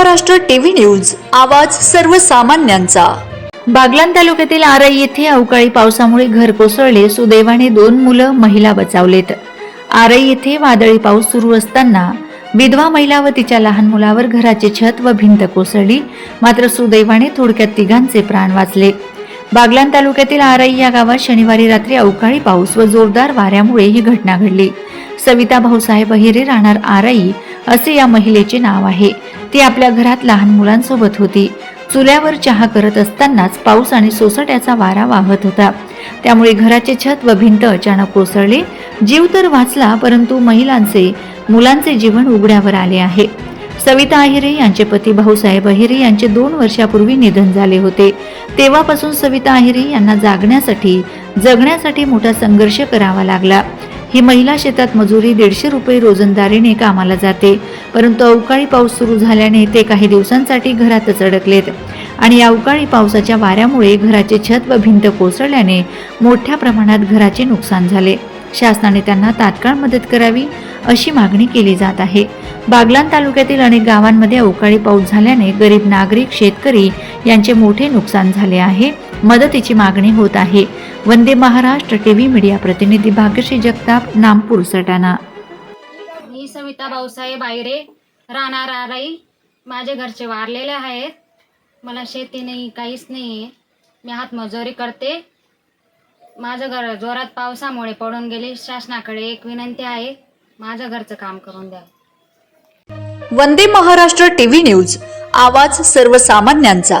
Maharashtra TV news आवाज सर्वसामान्यांचा. बागलाण तालुक्यातील आरई येथे अवकाळी पावसामुळे घर कोसळले. सुदैवाने दोन मुलं महिला बचावलेत. आरई येथे वादळी पाऊस सुरू असताना विधवा महिला व तिच्या लहान मुलावर घराचे छत व भिंत कोसळली. मात्र सुदैवाने थोडक्यात तिघांचे प्राण वाचले. बागलाण तालुक्यातील आरई या गावात शनिवारी रात्री अवकाळी पाऊस व जोरदार वाऱ्यामुळे ही घटना घडली. सविता भाऊसाहेब अहिरे राहणार आरई असे या महिलेचे नाव आहे. ती आपल्या घरात लहान मुलांसोबत होती. चुल्यावर चहा करत असतानाच पाऊस आणि सोसाट्याचा वारा वाहत होता. त्यामुळे घराचे छत व भिंत अचानक कोसळले. जीव तर वाचला परंतु महिलांचे मुलांचे जीवन उघड्यावर आले आहे. सविता अहिरे यांचे पती भाऊसाहेब अहिरे यांचे दोन वर्षापूर्वी निधन झाले होते. तेव्हापासून सविता अहिरे यांना जागण्यासाठी जगण्यासाठी मोठा संघर्ष करावा लागला. ही महिला शेतात मजुरी दीडशे रुपये रोजंदारीने कामाला जाते. परंतु अवकाळी पाऊस सुरू झाल्याने ते काही दिवसांसाठी घरातच अडकलेत. आणि या अवकाळी पावसाच्या वाऱ्यामुळे घराचे छत व भिंत कोसळल्याने मोठ्या प्रमाणात घराचे नुकसान झाले. शासनाने त्यांना तात्काळ मदत करावी अशी मागणी केली जात आहे. बागलान तालुक्यातील अनेक गावांमध्ये अवकाळी पाऊस झाल्याने गरीब नागरिक शेतकरी यांचे मोठे नुकसान झाले आहे. मदतीची मागणी होत आहे. वंदे महाराष्ट्र टीव्ही मीडिया प्रतिनिधी भाग्यश्री जगताप नामपूर सटाणा. मी सविता भाऊसाहेब आयरे राहणार आराई. माझे घरचे वारलेले आहेत. मला शेती नाही काहीच नाही आहे. मी हातमजुरी करते. माझं घर जोरात पावसामुळे पडून गेले. शासनाकडे एक विनंती आहे. माझं घरचं काम करून द्या. Vande Maharashtra TV news. आवाज सर्वसामान्यांचा.